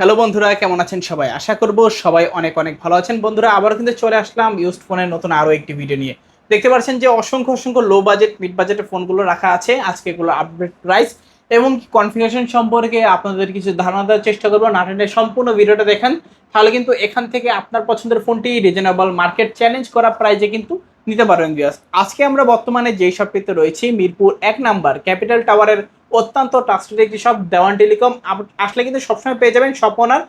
Hello বন্ধুরা, কেমন আছেন সবাই? আশা করব সবাই অনেক অনেক ভালো আছেন। বন্ধুরা, আবারও কিন্তু চলে আসলাম ইউজড ফোনের নতুন আরও একটি ভিডিও নিয়ে। দেখতে পাচ্ছেন যে অসংখ্য অসংখ্য লো বাজেট মিড বাজেটের ফোনগুলো রাখা আছে। আজকে এগুলো আপডেট প্রাইস এবং কনফিগারেশন সম্পর্কে আপনাদের কিছু ধারণা দেওয়ার চেষ্টা করব। নাটেনের সম্পূর্ণ ভিডিওটা দেখেন। তাহলে কিন্তু এখান থেকে আপনার পছন্দের ফোনটি রিজনেবল মার্কেট চ্যালেঞ্জ করা প্রাইজে কিন্তু নিতে পারবেন বিয়াস আজকে আমরা বর্তমানে যেই শপটিতে রয়েছি, মিরপুর এক নাম্বার ক্যাপিটাল টাওয়ারের অত্যন্ত ট্রাস্টেড একটি শপ দেওয়ান টেলিকম আসলে কিন্তু সবসময় পেয়ে যাবেন স্বপনার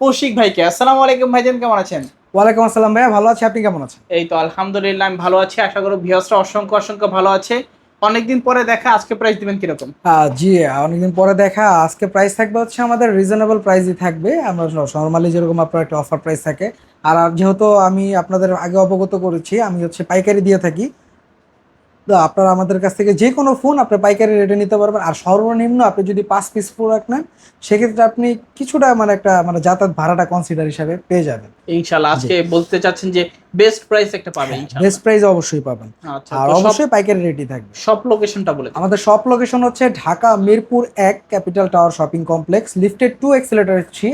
কৌশিক ভাইকে। আসসালামু আলাইকুম ভাইজান কেমন আছেন? ওয়ালাইকুম আসসালাম ভাইয়া ভালো আছি আপনি কেমন আছেন? এই তো আলহামদুলিল্লাহ আমি ভালো আছি। আশা করি ভিউসরা অসংখ্য অসংখ্য ভালো আছে। অনেকদিন পরে দেখা আজকে প্রাইস দিবেন কীরকম? জি অনেকদিন পরে দেখা আজকে প্রাইস থাকবে হচ্ছে আমাদের রিজনেবল প্রাইসই থাকবে। আমরা নর্মালি যেরকম আপনার একটা অফার প্রাইস থাকে। আর আর যেহেতু আমি আপনাদের আগে অবগত করেছি আমি হচ্ছে পাইকারি দিয়ে থাকি। তো আপনারা আমাদের কাছ থেকে যে কোনো ফোন আপনি পাইকারি রেটে নিতে পারবেন। আর সর্বনিম্ন আপনি যদি পাঁচ পিস প্রোডাক্ট নেন সেক্ষেত্রে আপনি কিছুটা মানে একটা মানে যাতায়াত ভাড়াটা কনসিডার হিসাবে পেয়ে যাবেন। ইনশাআল্লাহ আজকে বলতে চাচ্ছেন যে বেস্ট প্রাইস একটা পাবেন বেস্ট প্রাইস অবশ্যই পাবেন। আচ্ছা আর সব অবশ্যই পাইকারি রেটই থাকবে। সব লোকেশনটা বলে আমাদের শপ লোকেশন হচ্ছে ঢাকা মিরপুর এক capital tower shopping complex lifted two escalator three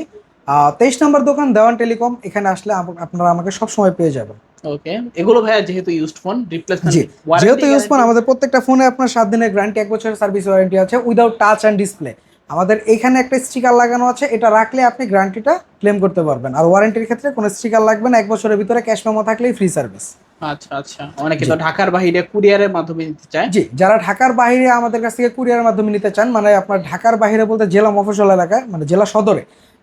তেইশ নম্বর দোকান দেওয়ান টেলিকম। এখানে আসলে আপনারা আমাকে সবসময় পেয়ে যাবেন। ওকে এগুলো ভাইয়া যেহেতু ইউজড ফোন রিপ্লেসমেন্ট যেহেতু ইউজ ফোন আমাদের প্রত্যেকটা ফোনে আপনার সাত দিনের গ্যারান্টি এক বছরের সার্ভিস ওয়ারেন্টি আছে উইদাউট টাচ অ্যান্ড ডিসপ্লে আমাদের এখানে একটা স্টিকার লাগানো আছে এটা রাখলে আপনি গ্যারান্টিটা ক্লেম করতে পারবেন। আর ওয়ারেন্টির ক্ষেত্রে কোনো স্টিকার লাগবে না এক বছরের ভিতরে ক্যাশ মেমো থাকলেই ফ্রি সার্ভিস আচ্ছা আচ্ছা। অনেকে তো ঢাকার বাইরে কুরিয়ারের মাধ্যমে নিতে চায়। জি যারা ঢাকার বাইরে আমাদের কাছ থেকে কুরিয়ারের মাধ্যমে নিতে চান মানে আপনার ঢাকার বাইরে বলতে জেলা মফস্বল এলাকায় মানে জেলা সদরে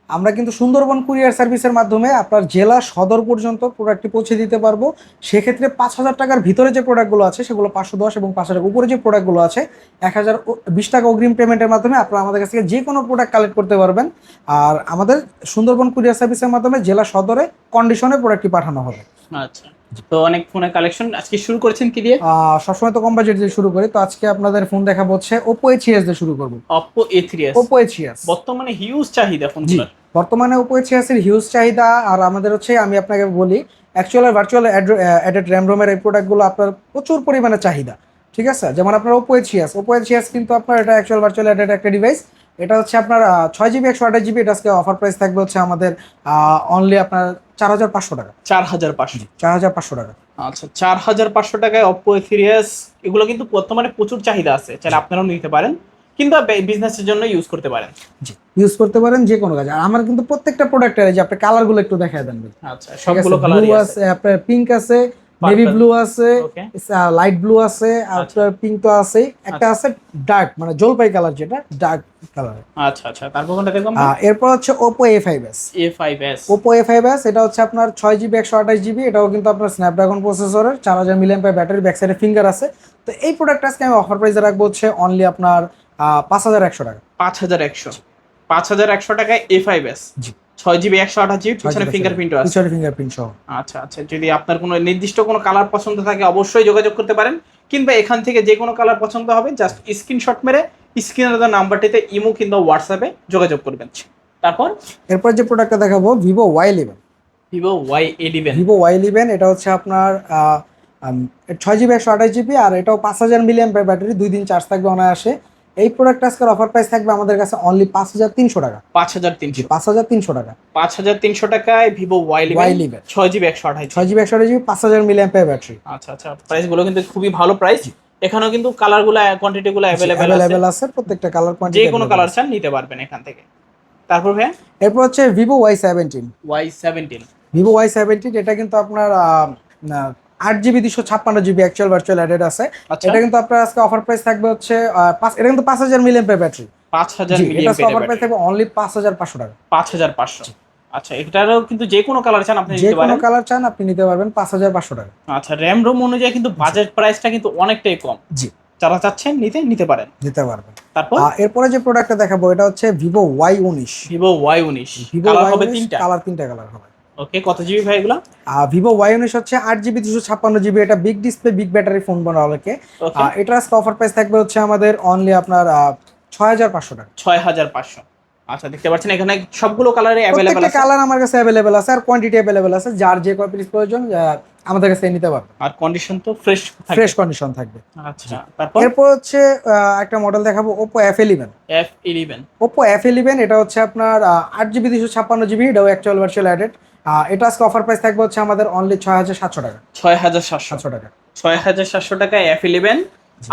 আমরা কিন্তু সুন্দরবন কুরিয়ার সার্ভিসের মাধ্যমে আপনার জেলা সদর পর্যন্ত প্রোডাক্টটি পৌঁছে দিতে পারব। সেক্ষেত্রে পাঁচ হাজার টাকার ভিতরে যে প্রোডাক্টগুলো আছে, সেগুলো পাঁচশো দশ এবং পাঁচ হাজার উপরে যে প্রোডাক্টগুলো আছে, এক হাজার বিশ টাকা অগ্রিম পেমেন্টের মাধ্যমে আপনারা আমাদের কাছ থেকে যে কোনো প্রোডাক্ট কালেক্ট করতে পারবেন। আর আমাদের সুন্দরবন কুরিয়ার সার্ভিসের মাধ্যমে জেলা সদরে কন্ডিশনে প্রোডাক্টটি পাঠানো হবে। আচ্ছা। তো অনেক ফোনের কালেকশন আজকে শুরু করেছেন কি দিয়ে? সবসময় তো কম বাজেট দিয়ে শুরু করি তো আজকে আপনাদের ফোন দেখাবো হচ্ছে ওপো এইচ দিয়ে শুরু করব। Oppo A three Oppo H বর্তমানে হিউজ চাহিদা ফোনগুলোর বর্তমানে ওপো এইচ এর হিউজ চাহিদা আর আমাদের হচ্ছে আমি আপনাকে বলি অ্যাকচুয়াল ভার্চুয়াল অ্যাডেড র্যাম রোমের এই প্রোডাক্টগুলো আপনার প্রচুর পরিমাণে চাহিদা ঠিক আছে? যেমন আপনার ওপো এইচ ওপো এইচ কিন্তু আপনার এটা অ্যাকচুয়াল ভার্চুয়াল অ্যাডেড একটা ডিভাইস এটা হচ্ছে আপনার ছয় জিবি একশো আঠাশ জিবি এটা আজকে অফার প্রাইস থাকবে হচ্ছে আমাদের অনলি আপনার চার হাজার পাঁচশো টাকা। চার হাজার পাঁচশো। চার হাজার পাঁচশো টাকা। আচ্ছা চার হাজার পাঁচশো টাকায় অপো এস এগুলো কিন্তু বর্তমানে প্রচুর চাহিদা আছে। চাইলে আপনারাও নিতে পারেন কিংবা বিজনেসের জন্য ইউজ করতে পারেন। জি ইউজ করতে পারেন যে কোনো কাজে। আর আমার কিন্তু প্রত্যেকটা প্রোডাক্টের যে আপনি কালারগুলো একটু দেখায় দেন আচ্ছা সবগুলো কালারই ব্লু আছে। আপনার পিঙ্ক আছে. নেভি ব্লু আছে লাইট ব্লু আছে আর আপনার পিঙ্ক তো আছে একটা আছে ডার্ক মানে জলপাই কালার যেটা ডার্ক কালার আচ্ছা আচ্ছা তারপর কোনটা দেখলাম এরপর হচ্ছে S Oppo A five S এটা হচ্ছে আপনার ছয় জিবি একশো আঠাশ জিবি এটাও কিন্তু আপনার স্ন্যাপড্রাগন প্রসেসরের চার হাজার মিলিয়ন ব্যাটারি ব্যাক সাইডে ফিঙ্গার আছে। তো এই প্রোডাক্ট আজকে আমি অফার প্রাইসে রাখব হচ্ছে অনলি আপনার আহ, পাঁচ হাজার একশো টাকা। পাঁচ হাজার একশো। পাঁচ হাজার একশো টাকায় এ ফাইভ এস জি। ছয় জিবি একশো আঠাশ জিবি পিছনে ফিঙ্গারপ্রিন্টও আছে। পিছনে ফিঙ্গারপ্রিন্ট সহ। আচ্ছা আচ্ছা যদি আপনার কোনো নির্দিষ্ট কোনো কালার পছন্দ থাকে অবশ্যই যোগাযোগ করতে পারেন। কিংবা এখান থেকে যে কোনো কালার পছন্দ হবে জাস্ট স্ক্রিনশট মেরে স্ক্রিনের দেওয়া নাম্বারটিতে ইমো কিংবা হোয়াটসঅ্যাপে যোগাযোগ করবেন। তারপর? এরপর যে প্রোডাক্টটা দেখাবো Vivo Y eleven Vivo Y eleven Vivo Y eleven এটা হচ্ছে আপনার ছয় জিবি একশো আঠাশ জিবি আর এটাও পাঁচ হাজার মিলিয়ন ব্যাটারি দুই দিন চার্জ থাকবে অনায়াসে। এই প্রোডাক্ট আজকের অফার প্রাইস থাকবে আমাদের কাছে অনলি পাঁচ হাজার তিনশো টাকা। পাঁচ হাজার তিনশো। পাঁচ হাজার তিনশো টাকা। পাঁচ হাজার তিনশো টাকায় ভিভো ওয়াই ওয়াই ইলেভেন ছয় জিবি একশো আঠাশ ছয় জিবি একশো আঠাশ জিবি পাঁচ হাজার মিলিয়ন ব্যাটারি আচ্ছা আচ্ছা প্রাইসগুলো কিন্তু খুবই ভালো প্রাইস এখানেও কিন্তু কালারগুলো কোয়ান্টিটি গুলো অ্যাভেলেবেল আছে অ্যাভেলেবেল আছে। প্রত্যেকটা কালার কোয়ান্টিটি যে কোনো কালার চান নিতে পারবেন এখান থেকে। তারপর ভাইয়া? এরপর হচ্ছে Vivo Y seventeen Y seventeen Vivo Y seventeen এটা কিন্তু আপনার আট জিবি দুশো ছাপ্পান্ন জিবি অ্যাকচুয়াল ভার্চুয়াল অ্যাডেড আছে। আচ্ছা। এটা কিন্তু আপনার আজকে অফার প্রাইস থাকবে হচ্ছে এটা কিন্তু পাঁচ হাজার মিলিয়ন ব্যাটারি পাঁচ হাজার মিলিয়ন অফার প্রাইস থাকবে অনলি পাঁচ হাজার পাঁচশো টাকা। পাঁচ হাজার পাঁচশো। আচ্ছা এটারও কিন্তু যে কোনো কালার চান আপনি যে কোনো কালার চান আপনি নিতে পারবেন পাঁচ হাজার পাঁচশো টাকা। আচ্ছা র্যাম রোম অনুযায়ী কিন্তু বাজেট প্রাইসটা কিন্তু অনেকটাই কম। জি। যারা চাচ্ছেন নিতে নিতে পারেন। নিতে পারবেন। তারপর? এরপরে যে প্রোডাক্টটা দেখাবো এটা হচ্ছে ভিভো ওয়াই উনিশ। ভিভো ওয়াই উনিশ। কালার হবে তিনটা। কালার তিনটা কালার হবে। ওকে কত জিবি ভাই এগুলো? ভিভো ওয়াই উনিশ হচ্ছে আট জিবি দুশো ছাপ্পান্ন জিবি এটা big display big battery phone বলা অনেকে এটার আজকে অফার প্রাইস থাকবে হচ্ছে আমাদের অনলি আপনার ছয় হাজার পাঁচশো টাকা। ছয় হাজার পাঁচশো। আচ্ছা দেখতে পাচ্ছেন এখানে সবগুলো কালারে অ্যাভেলেবেল আছে। কালার আমার কাছে অ্যাভেলেবেল আছে আর কোয়ান্টিটি অ্যাভেলেবেল আছে যার যে কয় পিস প্রয়োজন আমাদের কাছে নিতে পারবেন আর কন্ডিশন তো ফ্রেশ ফ্রেশ কন্ডিশন থাকবে। আচ্ছা তারপর? এরপর হচ্ছে একটা মডেল দেখাবো F eleven Oppo F eleven এটা হচ্ছে আপনার আট জিবি দুশো ছাপ্পান্ন জিবি এটাও অ্যাকচুয়াল ভার্চুয়াল অ্যাডেড এটা আজকে অফার প্রাইস থাকবে হচ্ছে আমাদের অনলি ছয় হাজার সাতশো টাকা। ছয় হাজার সাতশো টাকা। ছয় হাজার সাতশো টাকা এফ ইলেভেন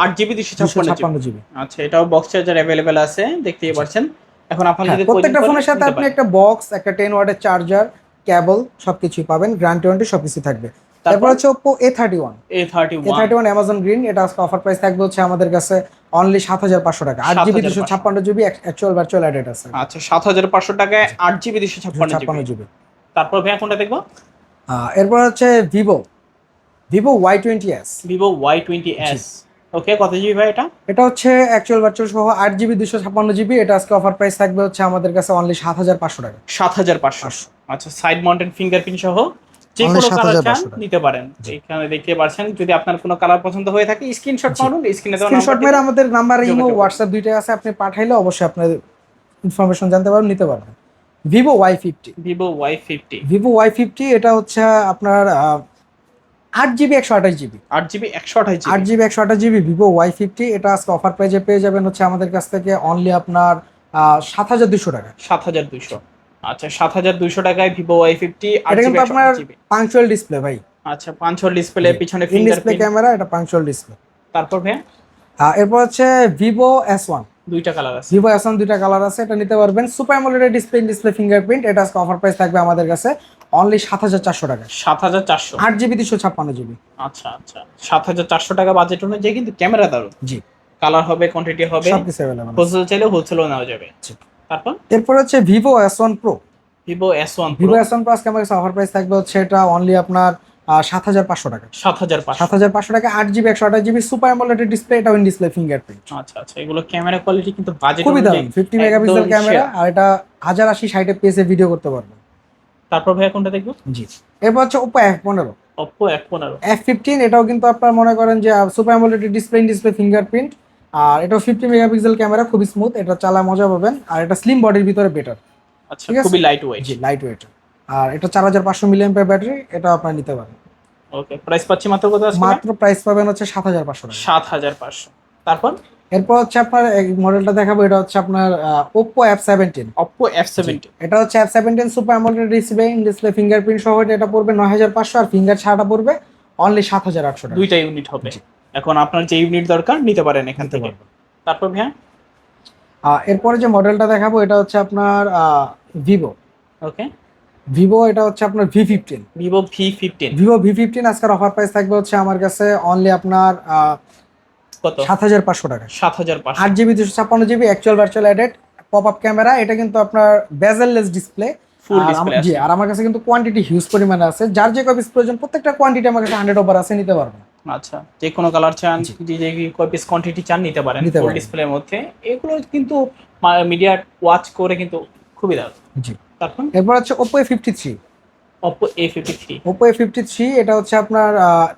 আট জিবি দুশো ছাপ্পান্ন জিবি আচ্ছা এটাও বক্স চার্জার অ্যাভেলেবেল আছে দেখতেই পাচ্ছেন। এখন আপনার হ্যাঁ, প্রত্যেকটা ফোনের সাথে আপনি একটা বক্স একটা টেন ওয়াটের চার্জার কেবল সবকিছুই পাবেন গ্রান্টি ওয়ারেন্টি সবকিছু থাকবে। তারপর? হচ্ছে Oppo A thirty one A thirty A thirty one Amazon green এটা আজকে অফার প্রাইস থাকবে হচ্ছে আমাদের কাছে অনলি সাত হাজার পাঁচশো টাকা। আট জিবি দুশো ছাপ্পান্ন জিবি অ্যাকচুয়াল ভার্চুয়াল অ্যাডেড আছে। আচ্ছা সাত হাজার পাঁচশো টাকায় আট জিবি দুশো ছাপ্পান্ন জিবি তারপর ভাইয়া কোনটা দেখব? এরপর হচ্ছে Vivo Vivo Y twenty S Vivo Y twenty S okay কত জিবি ভাই এটা? এটা হচ্ছে অ্যাকচুয়াল ভার্চুয়াল সহ আট জিবি দুশো ছাপ্পান্ন জিবি এটা আজকে অফার প্রাইস থাকবে হচ্ছে আমাদের কাছে অনলি সাত হাজার পাঁচশো টাকা। সাত হাজার পাঁচশো। আচ্ছা সাইড মাউন্টেন ফিঙ্গারপ্রিন্ট সহ যে কোনো কালার চান নিতে পারেন। এখানে দেখতে পাচ্ছেন যদি আপনার কোনো কালার পছন্দ হয়ে থাকে স্ক্রিনশট। মারুন স্ক্রিনে দেওয়া স্ক্রিনশট মেরে আমাদের নাম্বার ইমো। হোয়াটসঅ্যাপ দুইটাই আছে আপনি পাঠাইলে অবশ্যই আপনার ইনফরমেশন জানতে পারবেন নিতে পারবেন। Vivo Y fifty Vivo Y fifty Vivo Y fifty এটা হচ্ছে আপনার আট জিবি একশো আঠাশ জিবি। আট জিবি একশো আঠাশ আট জিবি একশো আঠাশ জিবি ভিভো ওয়াই ফিফটি এটা আজকে অফার প্রাইজে পেয়ে যাবেন হচ্ছে আমাদের কাছ থেকে অনলি আপনার সাত হাজার দুশো টাকা। সাত হাজার দুইশো। আচ্ছা সাত হাজার দুইশো টাকায় ভিভো ওয়াই ফিফটি এটা কিন্তু আপনার পাঞ্চুয়াল ডিসপ্লে ভাই। আচ্ছা পাঞ্চুয়াল ডিসপ্লে পিছনে ইন ডিসপ্লে ক্যামেরা এটা পাঞ্চুয়াল ডিসপ্লে তারপর ভাইয়া? এরপর হচ্ছে ভিভো এস ওয়ান দুইটা কালার আছে। ভিভো এস দুইটা কালার আছে এটা নিতে পারবেন। Super AMOLED display display fingerprint এটা আজকে অফার প্রাইস থাকবে আমাদের কাছে অনলি সাত হাজার চারশো টাকা। সাত হাজার চারশো। আট জিবি দুশো ছাপ্পান্ন জিবি আচ্ছা আচ্ছা। সাত হাজার চারশো টাকা বাজেট অনুযায়ী কিন্তু ক্যামেরা দারুণ জি। কালার হবে কোয়ান্টিটি হবে সবকিছু অ্যাভেলেবল হোলসেল চাইলে হোলসেলও নেওয়া যাবে। তারপর? এরপর হচ্ছে Vivo S one pro Vivo S one Vivo S one আমার কাছে অফার প্রাইস থাকবে হচ্ছে এটা অনলি আপনার সাত হাজার পাঁচশো টাকা। সাত হাজার সাত হাজার পাঁচশো টাকা আট জিবি একশো আঠাশ জিবি সুপার অ্যামোলেড ডিসপ্লে এটা ইন ডিসপ্লে ফিঙ্গারপ্রিন্ট আচ্ছা আচ্ছা এগুলো ক্যামেরা কোয়ালিটি কিন্তু বাজেট খুবই দারুণ ফিফটি মেগাপিক্সেল ক্যামেরা আর এটা হাজার আশি ষাটে পেসে ভিডিও করতে পারবেন তারপর ভাইয়া কোনটা দেখব? জি। এরপর হচ্ছে ওপো এফ পনেরো। অপ্পো এক পনেরো। এফ ফিফটিন এটাও কিন্তু আপনার মনে করেন যে super AMOLED display in display fingerprint আর এটাও ফিফটি মেগাপিক্সেল ক্যামেরা খুবই স্মুথ এটা চালা মজা পাবেন। আর এটা স্লিম বডির ভিতরে বেটার আচ্ছা খুবই লাইট ওয়েট জি লাইট ওয়েট আর এটা চার হাজার পাঁচশো মিলিয়ন ব্যাটারি এটা আপনার নিতে পারেন। ওকে প্রাইস পাচ্ছি মাত্র কত আছে মাত্র প্রাইস পাবেন হচ্ছে সাত হাজার পাঁচশো টাকা। সাত হাজার পাঁচশো। তারপর? এরপর হচ্ছে আপনার মডেলটা দেখাবো এটা হচ্ছে আপনার Oppo seventeen Oppo F seventy এটা হচ্ছে F seventeen super AMOLED display in display fingerprint সহ এটা পড়বে নয় হাজার পাঁচশো আর ফিঙ্গার ছাড়া পড়বে অনলি সাত হাজার আটশো টাকা। দুইটা ইউনিট হবে। এখন আপনার যে ইউনিট দরকার নিতে পারেন এখান থেকে। তারপর ভাইয়া? এরপরে যে মডেলটা দেখাবো এটা হচ্ছে আপনার ভিভো ওকে ভিভো এটা হচ্ছে আপনার V fifteen Vivo V fifteen Vivo V fifteen আজকের অফার প্রাইস থাকবে হচ্ছে আমার কাছে অনলি আপনার কত? সাত হাজার পাঁচশো টাকা। সাত হাজার আট জিবি দুশো ছাপ্পান্ন GB actual virtual added pop up camera এটা কিন্তু আপনার বেজেললেস ডিসপ্লে জি আর আমার কাছে কিন্তু কোয়ান্টিটি হিউজ পরিমাণে আছে। যার যে কপিস প্রয়োজন প্রত্যেকটা কোয়ান্টিটি আমার কাছে হান্ড্রেড ওভার আছে নিতে পারবেন আচ্ছা যে কোনো কালার চান যে যে কয় পিস কোয়ান্টিটি চান নিতে পারেন ফুল ডিসপ্লের মধ্যে। এগুলো কিন্তু মিডিয়া ওয়াচ করে কিন্তু খুবই দারুণ। জি। তারপর? এরপর হচ্ছে fifty three Oppo A fifty three এটা হচ্ছে আপনার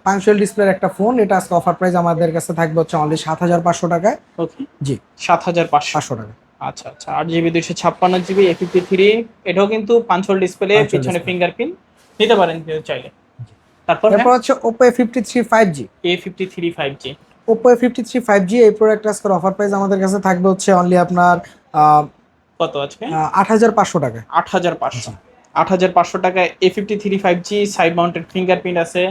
পাংচুয়াল ডিসপ্লের একটা ফোন এটা আজকে অফার প্রাইস আমাদের কাছে থাকবে হচ্ছে অনলি সাত হাজার পাঁচশো টাকায়। ওকে জি। সাত হাজার পাঁচশো। পাঁচশো টাকা। আচ্ছা আচ্ছা। আট জিবি দুইশো ছাপ্পান্ন জিবি এ ফিফটি থ্রি এটাও কিন্তু পাঁচশোল ডিসপ্লে পিছনে। ফিঙ্গারপ্রিন্ট নিতে পারেন চাইলে। তারপর এরপর হচ্ছে Oppo A fifty three five G A fifty three five G Oppo A fifty three five G এই প্রোডাক্ট আজকের অফার প্রাইস আমাদের কাছে থাকবে হচ্ছে অনলি আপনার কত আজকে? আট হাজার পাঁচশো টাকা। আট হাজার পাঁচশো। আট হাজার পাঁচশো টাকায় A fifty three five G side mounted fingerprint আছে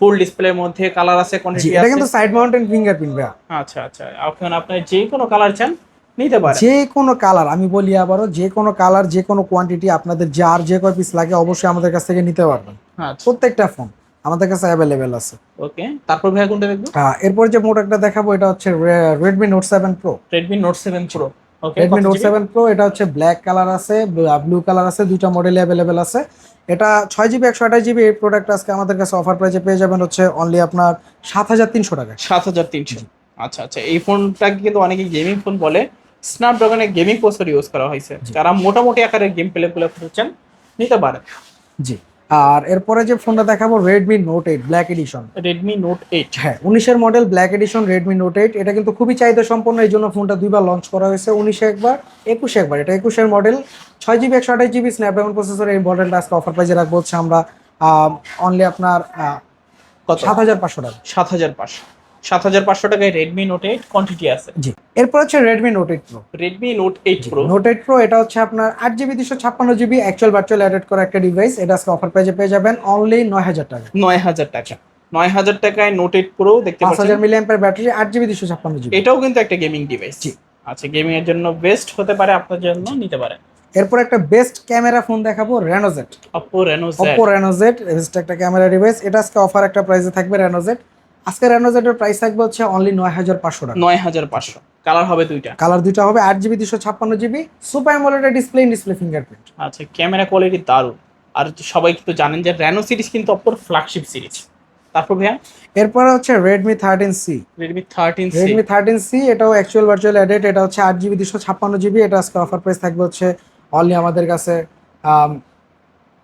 ফুল ডিসপ্লের মধ্যে কালার আছে কোয়ান্টিটি এটা কিন্তু সাইড মাউন্টেন ফিঙ্গারপ্রিন্ট ভাইয়া। আচ্ছা আচ্ছা। এখন আপনি যে কোনো কালার চান নিতে পারেন। যে কোনো কালার আমি বলি আবারও যে কোনো কালার যে কোনো কোয়ান্টিটি আপনাদের যার যে কয় পিস লাগে অবশ্যই আমাদের কাছ থেকে নিতে পারবেন। আচ্ছা। প্রত্যেকটা ফোন আমাদের কাছে অ্যাভেলেবেল আছে। ওকে তারপর ভাইয়া কোনটা দেখব? আহ, এরপর যে মোট একটা দেখাবো এটা হচ্ছে Redmi Note seven Pro Redmi Note seven Pro okay Redmi Note seven Pro এটা হচ্ছে ব্ল্যাক কালার আছে ব্লু কালার আছে দুইটা মডেল অ্যাভেলেবেল আছে। এটা ছয় জিবি একশো আঠাশ জিবি এই প্রোডাক্ট আজকে আমাদের কাছে অফার প্রাইসে পেয়ে যাবেন হচ্ছে অনলি আপনার সাত হাজার তিনশো টাকা সাত হাজার তিনশো। আচ্ছা আচ্ছা এই ফোনটা কিন্তু অনেকে গেমিং ফোন বলে। স্ন্যাপড্রাগনের গেমিং প্রসেসর ইউজ করা হয়েছে। যারা মোটামুটি আকারের গেম প্লে প্লে করছেন নিতে পারেন। জি। আর এরপরে যে ফোনটা দেখাবো Redmi Note eight black edition Redmi Note eight হ্যাঁ উনিশের model black edition Redmi Note eight এটা কিন্তু খুবই চাহিদা সম্পন্ন এই জন্য ফোনটা দুইবার লঞ্চ করা হয়েছে উনিশে একবার একুশে একবার। এটা একুশের মডেল ছয় জিবি একশো আঠাশ জিবি স্ন্যাপড্রাগন প্রসেসর এই মডেলটা আজকে অফার প্রাইজে রাখব হচ্ছে আমরা অনলি আপনার সাত হাজার পাঁচশো টাকা। সাত হাজার পাঁচশো। সাত হাজার পাঁচশো টাকায় রেডমি নোট এইট কোয়ান্টিটি আছে। জি এরপর হচ্ছে Redmi Note eight Pro Redmi Note eight Pro Note eight Pro এটা হচ্ছে আপনার আট জিবি দুশো ছাপ্পান্ন জিবি অ্যাকচুয়াল ভার্চুয়াল অ্যাডেড করা একটা ডিভাইস এটা আজকে অফার পেজে পেয়ে যাবেন অনলি নয় হাজার টাকা। নয় হাজার টাকা। নয় হাজার টাকায় নোট এইট প্রো দেখতে পাঁচ হাজার মিলি অ্যাম্পের ব্যাটারি আট জিবি দুশো ছাপ্পান্ন জিবি এটাও কিন্তু একটা গেমিং ডিভাইস জি। আচ্ছা গেমিং এর জন্য বেস্ট হতে পারে আপনার জন্য নিতে পারেন। এরপর একটা বেস্ট ক্যামেরা ফোন দেখাবো Reno Z Reno Z Oppo Reno Z best একটা ক্যামেরা ডিভাইস এটা আজকে অফার একটা প্রাইসে থাকবে রেনোজেট আজকে রেনোজেটের প্রাইস থাকবে হচ্ছে অনলি নয় হাজার পাঁচশো টাকা। নয় হাজার পাঁচশো। কালার হবে দুইটা? কালার দুইটা হবে আট জিবি দুশো ছাপ্পান্ন GB super AMOLED display display fingerprint আচ্ছা ক্যামেরা কোয়ালিটি দারুণ। আর সবাই কিন্তু জানেন যে র্যানো সিরিজ কিন্তু অপর ফ্ল্যাগশিপ সিরিজ তারপর ভাইয়া? এরপর হচ্ছে Redmi thirteen C Redmi thirteen Redmi thirteen C এটাও অ্যাকচুয়াল ভার্চুয়াল অ্যাডেট এটা হচ্ছে আট জিবি দুশো ছাপ্পান্ন জিবি এটা আজকে অফার প্রাইস থাকবে হচ্ছে অনলি আমাদের কাছে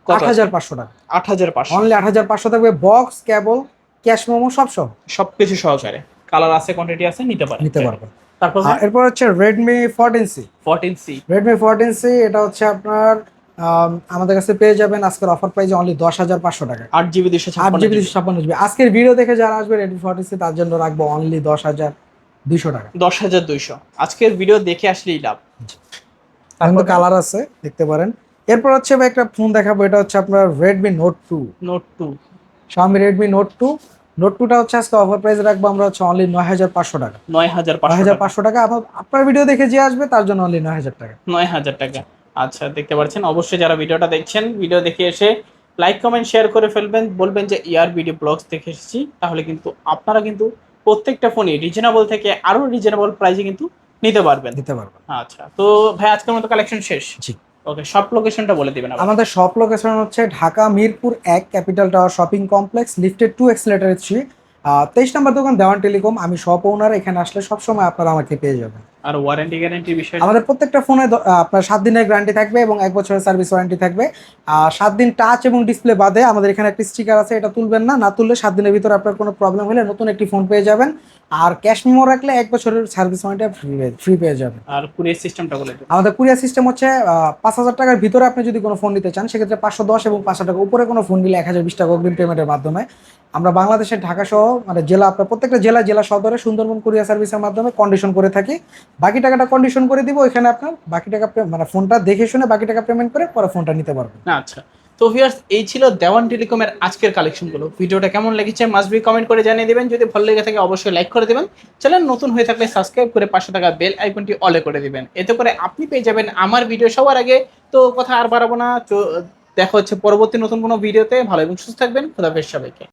আট হাজার পাঁচশো টাকা। আট হাজার পাঁচশো। অনলি আট হাজার পাঁচশো থাকবে বক্স কেবল ক্যাশ মোমো সব সহ সবকিছু সহকারে। কালার আছে কোয়ান্টিটি আছে নিতে পারেন নিতে পারবেন তারপর এরপর হচ্ছে fourteen C Redmi fourteen C এটা হচ্ছে আপনার আম, আমাদের কাছে পেয়ে যাবেন আজকের অফার প্রাইস অনলি দশ হাজার পাঁচশো টাকা। আট জিবি দুশো আট জিবি দুশো ছাপ্পান্ন জিবি আজকের ভিডিও দেখে যারা আসবে রেডমি ফোরটিন সি তার জন্য রাখব অনলি দশ হাজার দুইশো টাকা। দশ হাজার দুইশো। আজকের ভিডিও দেখে আসলেই লাভ। এখন তো কালার আছে দেখতে পারেন। এরপর হচ্ছে একটা ফোন দেখাবো এটা হচ্ছে আপনার Redmi Note two Note two Xiaomi Redmi Note two Note টুটা হচ্ছে আজকে অফার প্রাইস রাখব আমরা হচ্ছে অনলি নয় হাজার পাঁচশো টাকা। নয় হাজার নয় হাজার পাঁচশো টাকা। আপনার- আপনার ভিডিও দেখে যে আসবে তার জন্য অনলি নয় হাজার টাকা। নয় হাজার টাকা। আচ্ছা দেখতে পাচ্ছেন অবশ্যই যারা ভিডিওটা দেখছেন ভিডিও দেখে এসে লাইক কমেন্ট শেয়ার করে ফেলবেন। বলবেন যে ইয়ার ভিডিও ব্লগস দেখে এসেছি। তাহলে কিন্তু আপনারা কিন্তু প্রত্যেকটা ফোনই রিজনেবল থেকে আরও রিজনেবল প্রাইসে কিন্তু নিতে পারবেন। দিতে পারবেন। আচ্ছা তো ভাই আজকের মতো কালেকশন শেষ। জি। ওকে সব লোকেশনটা বলে দিবেন আমাদের শপ লোকেশন হচ্ছে ঢাকা মিরপুর এক capital tower shopping complex lifted two escalator three তেইশ নম্বর দোকান দেওয়ান টেলিকম আমি শপ ওনার এখানে আসলে সবসময় আপনারা আমাকে পেয়ে যাবেন। আর ওয়ারেন্টি গ্যারান্টি বিষয়? আমাদের প্রত্যেকটা ফোনে আপনার সাত দিনের গ্যারান্টি থাকবে এবং এক বছরের সার্ভিস ওয়ারেন্টি থাকবে। আর সাত দিন টাচ এবং ডিসপ্লে বাদে আমাদের এখানে একটি স্টিকার আছে এটা তুলবেন না না তুললে সাত দিনের ভিতরে আপনার কোনো প্রবলেম হলে নতুন একটি ফোন পেয়ে যাবেন। আর ক্যাশ মেমো রাখলে এক বছরের সার্ভিস ওয়ারেন্টি ফ্রি ফ্রি পেয়ে যাবে আর কুরিয়ার সিস্টেমটা বলে আমাদের কুরিয়ার সিস্টেম হচ্ছে পাঁচ হাজার টাকার ভিতরে আপনি যদি কোনো ফোন নিতে চান সেক্ষেত্রে পাঁচশো দশ এবং পাঁচশো টাকা উপরে কোনো ফোন নিলে এক হাজার বিশ টাকা অগ্রিম পেমেন্টের মাধ্যমে। আমরা বাংলাদেশের ঢাকা সহ মানে জেলা আপনার প্রত্যেকটা জেলা জেলা সদরে সুন্দরবন কুরিয়ার সার্ভিসের মাধ্যমে কন্ডিশন করে থাকি। বাকি টাকাটা কন্ডিশন করে দিব ওইখানে আপনার বাকি টাকা মানে ফোনটা দেখে শুনে বাকি টাকা পেমেন্ট করে পরে ফোনটা নিতে পারবেন। আচ্ছা। তো ভিউয়ার্স এই ছিল দেওয়ান টেলিকমের আজকের কালেকশনগুলো ভিডিওটা কেমন লেগেছে মাস্ট বি কমেন্ট করে জানিয়ে দেবেন। যদি ভালো লেগে থাকে অবশ্যই লাইক করে দেবেন। চ্যানেল নতুন হয়ে থাকলে সাবস্ক্রাইব করে পাশে থাকা বেল আইকনটি অলে করে দেবেন। এতে করে আপনি পেয়ে যাবেন আমার ভিডিও সবার আগে। তো কথা আর বাড়াবো না। দেখা হচ্ছে পরবর্তী নতুন কোনো ভিডিওতে ভালো এবং সুস্থ থাকবেন। খোদাফেজ সবাইকে।